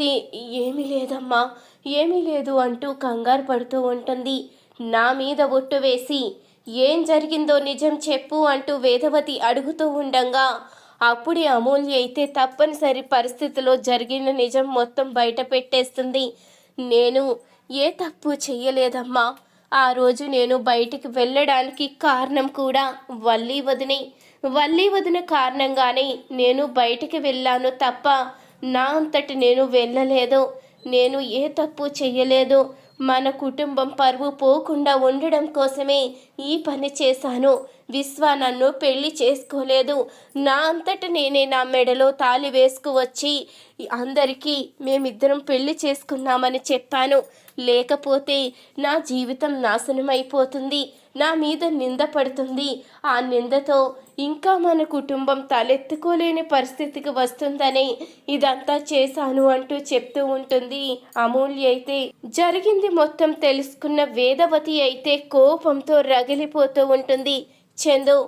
తి- ఏమీ లేదమ్మా ఏమీ లేదు అంటూ కంగారు పడుతూ ఉంటుంది. నా మీద ఒట్టు వేసి ఏం జరిగిందో నిజం చెప్పు అంటూ వేదవతి అడుగుతూ ఉండంగా. అప్పుడే అమూల్య అయితే తప్పనిసరి పరిస్థితిలో జరిగిన నిజం మొత్తం బయట పెట్టేస్తుంది. నేను ఏ తప్పు చెయ్యలేదమ్మా. ఆ రోజు నేను బయటికి వెళ్ళడానికి కారణం కూడా వల్లి వదినే వల్లి వదిన కారణంగానే నేను బయటికి వెళ్ళాను తప్ప నా అంతటి నేను వెళ్ళలేదు. నేను ఏ తప్పు చేయలేదు మన కుటుంబం పరువు పోకుండా ఉండడం కోసమే ఈ పని చేశాను. విశ్వ నన్ను పెళ్ళి చేసుకోలేదు. నా అంతట నేనే నా మెడలో తాలి వేసుకువచ్చి అందరికీ మేమిద్దరం పెళ్ళి చేసుకున్నామని చెప్పాను. లేకపోతే నా జీవితం నాశనమైపోతుంది. నా మీద నింద పడుతుంది. ఆ నిందతో ఇంకా మన కుటుంబం తలెత్తుకోలేని పరిస్థితికి వస్తుందని ఇదంతా చేశాను అంటూ చెప్తూ ఉంటుంది. అమూల్య అయితే జరిగింది మొత్తం తెలుసుకున్న వేదవతి అయితే కోపంతో రగిలిపోతూ ఉంటుంది. చందు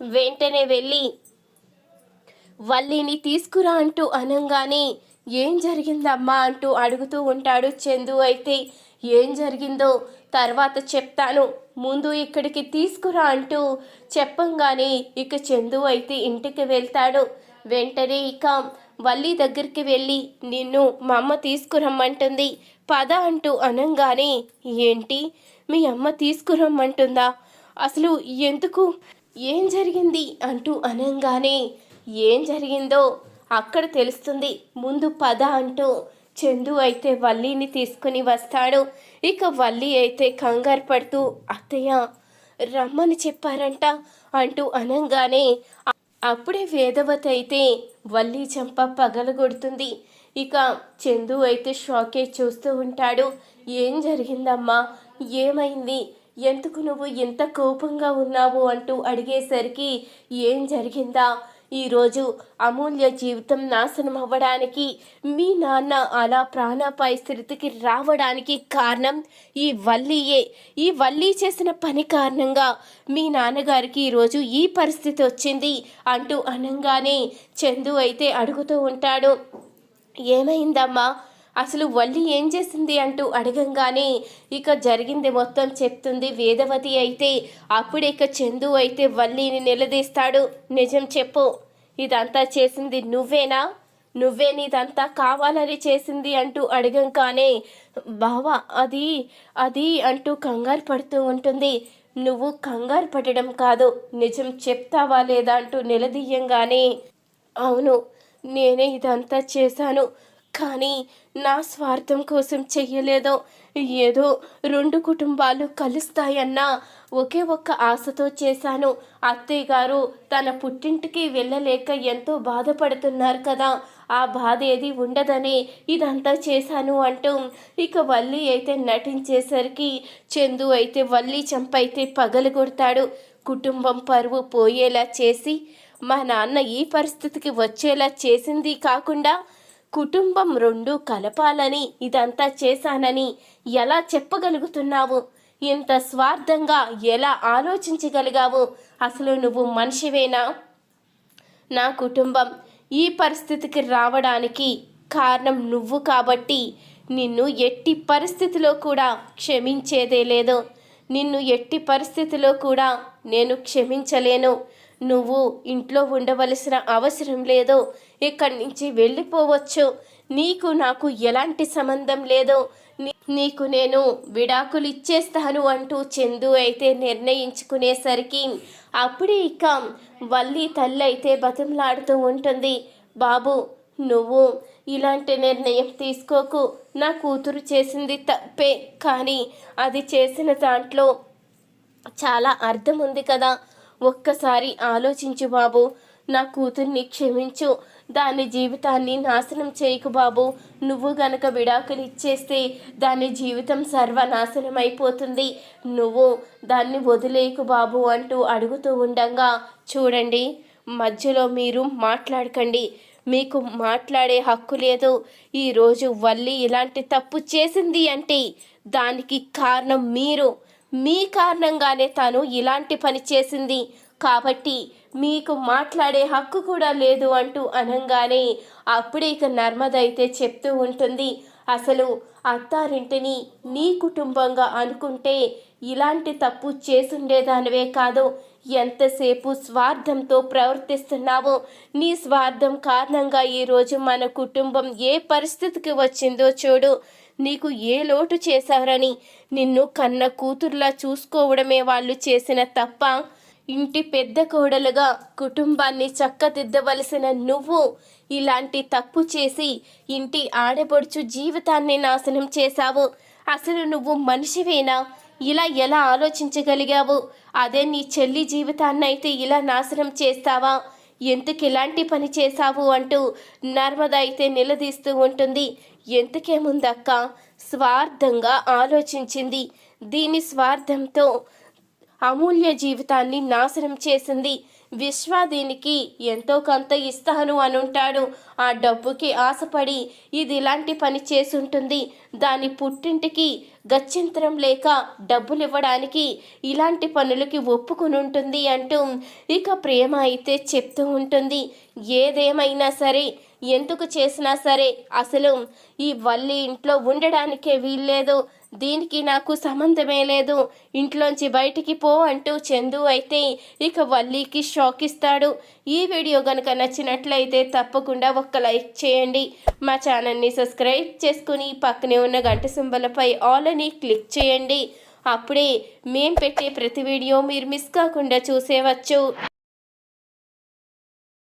వెంటనే వెళ్ళి వల్లిని తీసుకురా అంటూ అనంగానే ఏం జరిగిందమ్మా? అంటూ అడుగుతూ ఉంటాడు చందు అయితే. ఏం జరిగిందో తర్వాత చెప్తాను. ముందు ఇక్కడికి తీసుకురా అంటూ చెప్పంగానే ఇక చందు అయితే ఇంటికి వెళ్తాడు. వెంటనే ఇక వల్లి దగ్గరికి వెళ్ళి నిన్ను మా అమ్మ తీసుకురమ్మంటుంది. పద అంటూ అనంగానే ఏంటి? మీ అమ్మ తీసుకురమ్మంటుందా? అసలు ఎందుకు? ఏం జరిగింది? అంటూ అనంగానే ఏం జరిగిందో అక్కడ తెలుస్తుంది. ముందు పద అంటూ చందు అయితే వల్లీని తీసుకుని వస్తాడు. ఇక వల్లి అయితే కంగారు పడుతూ అత్తయ్య రమ్మని చెప్పారంట అంటూ అనంగానే అప్పుడే వేదవతి అయితే వల్లి చంప పగలగొడుతుంది ఇక చందు అయితే షాకే చూస్తూ ఉంటాడు. ఏం జరిగిందమ్మా? ఏమైంది? ఎందుకు నువ్వు ఇంత కోపంగా ఉన్నావు? అంటూ అడిగేసరికి ఏం జరిగిందా? ఈరోజు అమూల్య జీవితం నాశనం అవ్వడానికి మీ నాన్న అలా ప్రాణాపాయ స్థితికి రావడానికి కారణం ఈ వల్లీయే. ఈ వల్లీ చేసిన పని కారణంగా మీ నాన్నగారికి ఈరోజు ఈ పరిస్థితి వచ్చింది అంటూ అనంగానే చందు అయితే అడుగుతూ ఉంటాడు. ఏమైందమ్మా? అసలు వల్లి ఏం చేసింది అంటూ అడగంగానే ఇక జరిగింది మొత్తం చెప్తుంది వేదవతి అయితే. అప్పుడే ఇక చందు అయితే వల్లిని నిలదీస్తాడు. నిజం చెప్పు. ఇదంతా చేసింది నువ్వేనా? నువ్వే నీదంతా కావాలని చేసింది అంటూ అడగంగానే బావా అది అది అంటూ కంగారు పడుతూ ఉంటుంది. నువ్వు కంగారు పడడం కాదు నిజం చెప్తావా లేదా అంటూ నిలదీయంగానే అవును నేనే ఇదంతా చేశాను. కానీ నా స్వార్థం కోసం చెయ్యలేదో ఏదో రెండు కుటుంబాలు కలుస్తాయన్న ఒకే ఒక్క ఆశతో చేశాను. అత్తయ్య గారు తన పుట్టింటికి వెళ్ళలేక ఎంతో బాధపడుతున్నారు కదా. ఆ బాధ ఏది ఉండదని ఇదంతా చేశాను అంటూ ఇక వల్లి అయితే నటించేసరికి చందు అయితే వల్లి చంపైతే పగలు కొడతాడు కుటుంబం పరువు పోయేలా చేసి మా నాన్న ఈ పరిస్థితికి వచ్చేలా చేసింది కాకుండా కుటుంబం రెండు కలపాలని ఇదంతా చేశానని ఎలా చెప్పగలుగుతున్నావు? ఇంత స్వార్థంగా ఎలా ఆలోచించగలిగావు? అసలు నువ్వు మనిషివేనా? నా కుటుంబం ఈ పరిస్థితికి రావడానికి కారణం నువ్వు కాబట్టి నిన్ను ఎట్టి పరిస్థితిలో కూడా క్షమించేదే లేదు. నిన్ను ఎట్టి పరిస్థితిలో కూడా నేను క్షమించలేను. నువ్వు ఇంట్లో ఉండవలసిన అవసరం లేదు ఇక్కడి నుంచి వెళ్ళిపోవచ్చు. నీకు నాకు ఎలాంటి సంబంధం లేదు నీ- నీకు నేను విడాకులు ఇచ్చేస్తాను అంటూ చందు అయితే నిర్ణయించుకునేసరికి అప్పుడే ఇక వల్లి తల్లి అయితే బతిమలాడుతూ ఉంటుంది. బాబు నువ్వు ఇలాంటి నిర్ణయం తీసుకోకు. నా కూతురు చేసింది తప్పే కానీ అది చేసిన దాంట్లో చాలా అర్థం ఉంది కదా. ఒక్కసారి ఆలోచించు బాబు. నా కూతుర్ని క్షమించు. దాని జీవితాన్ని నాశనం చేయకు బాబు. నువ్వు గనక విడాకులు ఇచ్చేస్తే దాని జీవితం సర్వనాశనం అయిపోతుంది నువ్వు దాన్ని వదిలేయకు బాబు అంటూ అడుగుతూ ఉండంగా. చూడండి మధ్యలో మీరు మాట్లాడకండి. మీకు మాట్లాడే హక్కు లేదు. ఈరోజు వల్లి ఇలాంటి తప్పు చేసింది అంటే దానికి కారణం మీరు. మీ కారణంగానే తాను ఇలాంటి పని చేసింది. కాబట్టి మీకు మాట్లాడే హక్కు కూడా లేదు అంటూ అనంగానే అప్పుడే ఇక నర్మద అయితే చెప్తూ ఉంటుంది. అసలు అత్తారింటిని నీ కుటుంబంగా అనుకుంటే ఇలాంటి తప్పు చేసుండేదానివే కాదు. ఎంతసేపు స్వార్థంతో ప్రవర్తిస్తున్నావో నీ స్వార్థం కారణంగా ఈరోజు మన కుటుంబం ఏ పరిస్థితికి వచ్చిందో చూడు. నీకు ఏ లోటు చేశారని నిన్ను కన్న కూతుర్లా చూసుకోవడమే వాళ్ళు చేసిన తప్ప ఇంటి పెద్ద కోడలుగా కుటుంబాన్ని చక్కదిద్దవలసిన నువ్వు ఇలాంటి తప్పు చేసి ఇంటి ఆడపడుచు జీవితాన్ని నాశనం చేశావు. అసలు నువ్వు మనిషివేనా? ఇలా ఎలా ఆలోచించగలిగావు? అదే నీ చెల్లి జీవితాన్ని అయితే ఇలా నాశనం చేస్తావా? ఎందుకు ఇలాంటి పని చేశావు అంటూ నర్మద అయితే నిలదీస్తూ ఉంటుంది. ఎంతకేముందక్క స్వార్థంగా ఆలోచించింది. దీని స్వార్థంతో అమూల్య జీవితాన్ని నాశనం చేసింది. విశ్వ దీనికి ఎంతో కొంత ఇస్తాను అనుంటాడు. ఆ డబ్బుకి ఆశపడి ఇది ఇలాంటి పని చేసుంటుంది దాని పుట్టింటికి గత్యంతరం లేక డబ్బులు ఇవ్వడానికి ఇలాంటి పనులకి ఒప్పుకుని ఉంటుంది అంటూ ఇక ప్రేమ అయితే చెప్తూ ఉంటుంది. ఏదేమైనా సరే ఎందుకు చేసినా సరే అసలు ఈ వల్లి ఇంట్లో ఉండడానికే వీల్లేదు. దీనికి నాకు సంబంధమే లేదు. ఇంట్లోంచి బయటికి పో అంటూ చందు అయితే ఇక వల్లీకి షాక్ ఇస్తాడు. ఈ వీడియో కనుక నచ్చినట్లయితే తప్పకుండా ఒక్క లైక్ చేయండి. మా ఛానల్ని సబ్స్క్రైబ్ చేసుకుని పక్కనే ఉన్న గంట సింబలపై ఆల్ అని క్లిక్ చేయండి. అప్పుడే మేం పెట్టే ప్రతి వీడియో మీరు మిస్ కాకుండా చూసేవచ్చు.